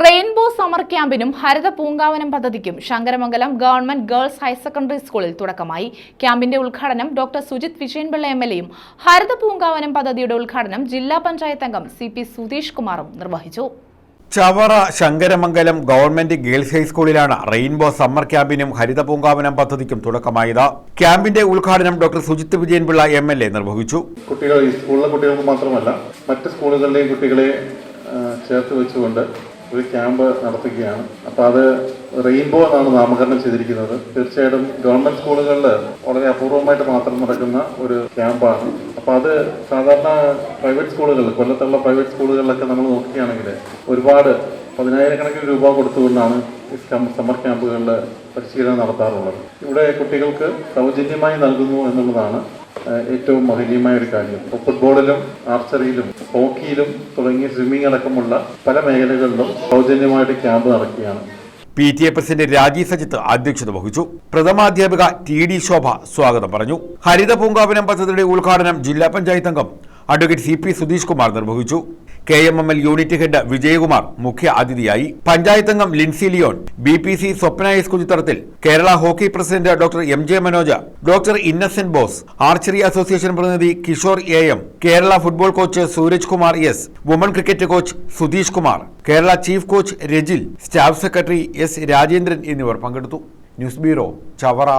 Rainbow summer ക്യാമ്പിനും ഹരിത പൂങ്കാവനം പദ്ധതിക്കും Sankaramangalam government girls higher secondary സ്കൂളിൽ തുടക്കമായി. ക്യാമ്പിന്റെ ഉദ്ഘാടനം doctor Sujith Vijayanpillai M L എയും ഹരിത പൂങ്കാവനം പദ്ധതിയുടെ ഉദ്ഘാടനം ജില്ലാ പഞ്ചായത്ത് അംഗം സി പി സുധീഷ് കുമാറും നിർവഹിച്ചു. ചവറ ശങ്കരമംഗലം ഗവൺമെന്റ് ഗേൾസ് ഹൈസ്കൂളിലാണ് റെയിൻബോ സമ്മർ ക്യാമ്പിനും ഹരിത പൂങ്കാവനം പദ്ധതിക്കും തുടക്കമായത്. ക്യാമ്പിന്റെ ഉദ്ഘാടനം doctor Sujith Vijayanpillai M L A നിർവഹിച്ചു. കുട്ടികൾ ഈ സ്കൂളിലെ കുട്ടികൾക്ക് മാത്രമല്ല മറ്റ് സ്കൂളുകളിലെയും കുട്ടികളെ ചേർത്ത് വെച്ചുകൊണ്ട് ഒരു ക്യാമ്പ് നടത്തുകയാണ്. അപ്പോൾ അത് റെയിൻബോ എന്നാണ് നാമകരണം ചെയ്തിരിക്കുന്നത്. തീർച്ചയായിട്ടും ഗവൺമെന്റ് സ്കൂളുകളിൽ വളരെ അപൂർവമായിട്ട് മാത്രം നടക്കുന്ന ഒരു ക്യാമ്പാണ് അപ്പോൾ അത് സാധാരണ പ്രൈവറ്റ് സ്കൂളുകളിൽ കൊല്ലത്തുള്ള പ്രൈവറ്റ് സ്കൂളുകളിലൊക്കെ നമ്മൾ നോക്കുകയാണെങ്കിൽ ഒരുപാട് പതിനായിരക്കണക്കിന് രൂപ കൊടുത്തുകൊണ്ടാണ് ഈ സമ്മർ ക്യാമ്പുകളിൽ പരിശീലനം നടത്താറുള്ളത്. ഇവിടെ കുട്ടികൾക്ക് സൗജന്യമായി നൽകുന്നു എന്നുള്ളതാണ് ഏറ്റവും മഹനീയമായ ഒരു കാര്യം. ഫുട്ബോളിലും ആർച്ചറിയിലും ഹോക്കിയിലും തുടങ്ങിയ സ്വിമ്മിംഗ് അടക്കമുള്ള പല മേഖലകളിലും സൗജന്യമായിട്ട് ക്യാമ്പ് നടക്കുകയാണ്. P T A president Rajeev Sajith അധ്യക്ഷത വഹിച്ചു. പ്രഥമാധ്യാപിക ടി ഡി ശോഭ സ്വാഗതം പറഞ്ഞു. ഹരിത പൂങ്കാവനം പദ്ധതിയുടെ ഉദ്ഘാടനം ജില്ലാ പഞ്ചായത്ത് അംഗം advocate C P Sudheesh Kumar നിർവഹിച്ചു. K M M L unit head Vijayakumar മുഖ്യ അതിഥിയായി. പഞ്ചായത്ത് അംഗം Lincy Leon B P C Swapna S Kunjitharathil Kerala hockey president doctor M J Manoja doctor Innocent Bose archery association പ്രതിനിധി Kishore A M Kerala football coach Sooraj Kumar S woman cricket coach Sudheesh Kumar Kerala chief coach Rajil staff secretary S Rajendran എന്നിവർ പങ്കെടുത്തു. News bureau Chavara.